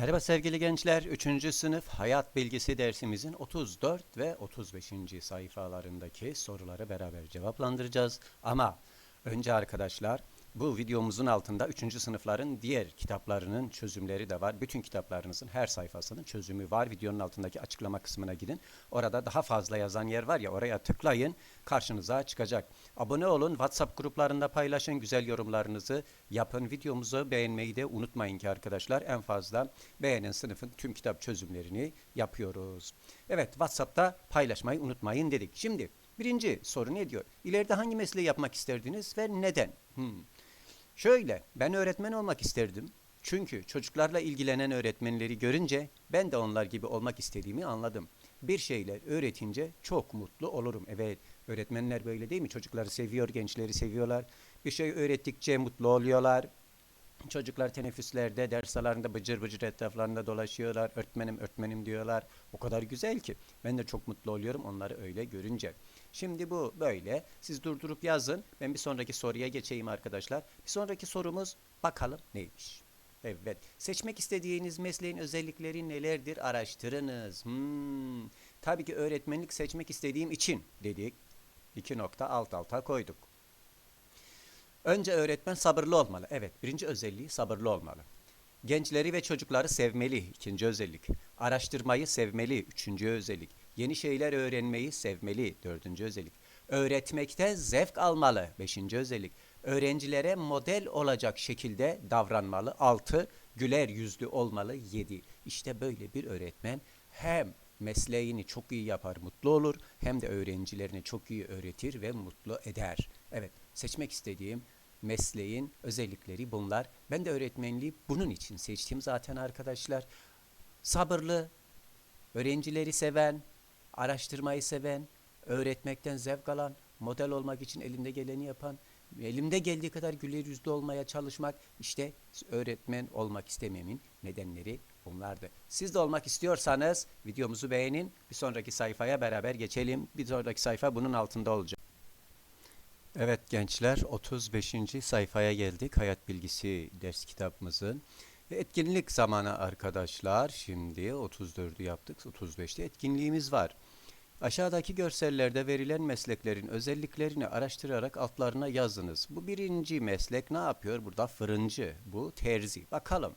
Merhaba sevgili gençler. 3. sınıf hayat bilgisi dersimizin 34 ve 35. sayfalarındaki soruları beraber cevaplandıracağız. Ama önce arkadaşlar bu videomuzun altında 3. sınıfların diğer kitaplarının çözümleri de var. Bütün kitaplarınızın her sayfasının çözümü var. Videonun altındaki açıklama kısmına gidin. Orada daha fazla yazan yer var ya oraya tıklayın. Karşınıza çıkacak. Abone olun. WhatsApp gruplarında paylaşın. Güzel yorumlarınızı yapın. Videomuzu beğenmeyi de unutmayın ki arkadaşlar. En fazla beğenen sınıfın tüm kitap çözümlerini yapıyoruz. Evet WhatsApp'ta paylaşmayı unutmayın dedik. Şimdi birinci soru ne diyor? İleride hangi mesleği yapmak isterdiniz ve neden? Hmm. Şöyle, ben öğretmen olmak isterdim. Çünkü çocuklarla ilgilenen öğretmenleri görünce ben de onlar gibi olmak istediğimi anladım. Bir şeyler öğretince çok mutlu olurum. Evet, öğretmenler böyle değil mi? Çocukları seviyor, gençleri seviyorlar. Bir şey öğrettikçe mutlu oluyorlar. Çocuklar teneffüslerde, ders aralarında bıcır bıcır etraflarında dolaşıyorlar. Öğretmenim, öğretmenim diyorlar. O kadar güzel ki. Ben de çok mutlu oluyorum onları öyle görünce. Şimdi bu böyle. Siz durdurup yazın. Ben bir sonraki soruya geçeyim arkadaşlar. Bir sonraki sorumuz bakalım neymiş? Evet. Seçmek istediğiniz mesleğin özellikleri nelerdir? Araştırınız. Hmm. Tabii ki öğretmenlik seçmek istediğim için dedik. İki nokta alt alta koyduk. Önce öğretmen sabırlı olmalı. Evet, birinci özelliği sabırlı olmalı. Gençleri ve çocukları sevmeli. ikinci özellik. Araştırmayı sevmeli. Üçüncü özellik. Yeni şeyler öğrenmeyi sevmeli. Dördüncü özellik. Öğretmekten zevk almalı. Beşinci özellik. Öğrencilere model olacak şekilde davranmalı. Altı. Güler yüzlü olmalı. Yedi. İşte böyle bir öğretmen hem mesleğini çok iyi yapar, mutlu olur hem de öğrencilerini çok iyi öğretir ve mutlu eder. Evet, seçmek istediğim mesleğin özellikleri bunlar. Ben de öğretmenliği bunun için seçtim zaten arkadaşlar. Sabırlı, öğrencileri seven, araştırmayı seven, öğretmekten zevk alan, model olmak için elinde geleni yapan, elimde geldiği kadar güler yüzlü olmaya çalışmak işte öğretmen olmak istememin nedenleri bunlardı. Siz de olmak istiyorsanız videomuzu beğenin. Bir sonraki sayfaya beraber geçelim. Bir sonraki sayfa bunun altında olacak. Evet gençler 35. sayfaya geldik. Hayat bilgisi ders kitabımızın. Etkinlik zamanı arkadaşlar. Şimdi 34'ü yaptık. 35'te etkinliğimiz var. Aşağıdaki görsellerde verilen mesleklerin özelliklerini araştırarak altlarına yazınız. Bu birinci meslek ne yapıyor? Burada fırıncı, bu terzi. Bakalım.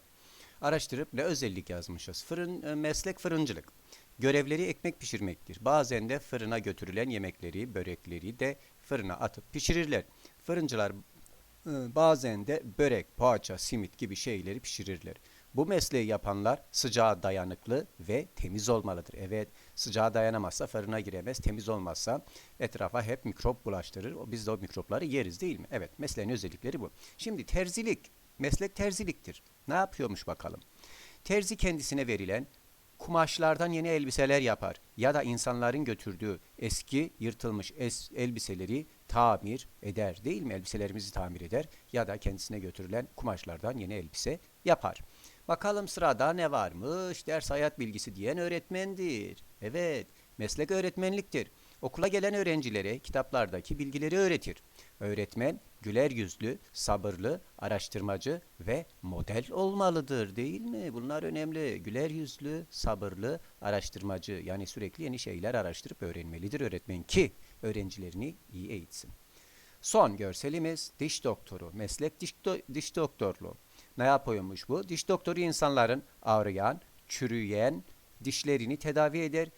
Araştırıp ne özellik yazmışız? Fırın, e, meslek fırıncılık. Görevleri ekmek pişirmektir. Bazen de fırına götürülen yemekleri, börekleri de fırına atıp pişirirler. Fırıncılar e, bazen de börek, poğaça, simit gibi şeyleri pişirirler. Bu mesleği yapanlar sıcağa dayanıklı ve temiz olmalıdır. Evet, sıcağa dayanamazsa fırına giremez, temiz olmazsa etrafa hep mikrop bulaştırır. Biz de o mikropları yeriz değil mi? Evet, mesleğin özellikleri bu. Şimdi terzilik, meslek terziliktir. Ne yapıyormuş bakalım? Terzi kendisine verilen kumaşlardan yeni elbiseler yapar ya da insanların götürdüğü eski yırtılmış es elbiseleri tamir eder değil mi? Elbiselerimizi tamir eder ya da kendisine götürülen kumaşlardan yeni elbise yapar. Bakalım sırada ne varmış? Ders hayat bilgisi diyen öğretmendir. Evet, meslek öğretmenliktir. Okula gelen öğrencilere kitaplardaki bilgileri öğretir. Öğretmen güler yüzlü, sabırlı, araştırmacı ve model olmalıdır değil mi? Bunlar önemli. Güler yüzlü, sabırlı, araştırmacı yani sürekli yeni şeyler araştırıp öğrenmelidir öğretmen ki öğrencilerini iyi eğitsin. Son görselimiz diş doktoru, meslek diş, do- diş doktorluğu. Ne yapıyormuş bu? Diş doktoru insanların ağrıyan, çürüyen dişlerini tedavi eder.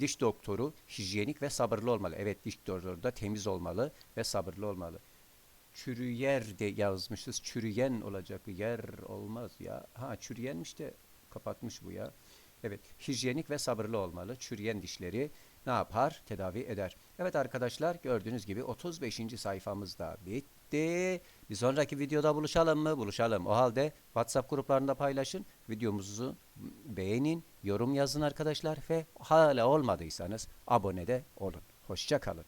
Diş doktoru hijyenik ve sabırlı olmalı. Evet diş doktoru da temiz olmalı ve sabırlı olmalı. Çürüyer de yazmışız. Çürüyen olacak. Yer olmaz ya. Ha çürüyenmiş de kapatmış bu ya. Evet, hijyenik ve sabırlı olmalı. Çürüyen dişleri ne yapar? Tedavi eder. Evet arkadaşlar gördüğünüz gibi 35. sayfamız da bitti. Bir sonraki videoda buluşalım mı? Buluşalım. O halde WhatsApp gruplarında paylaşın. Videomuzu beğenin, yorum yazın arkadaşlar ve hala olmadıysanız abone de olun. Hoşça kalın.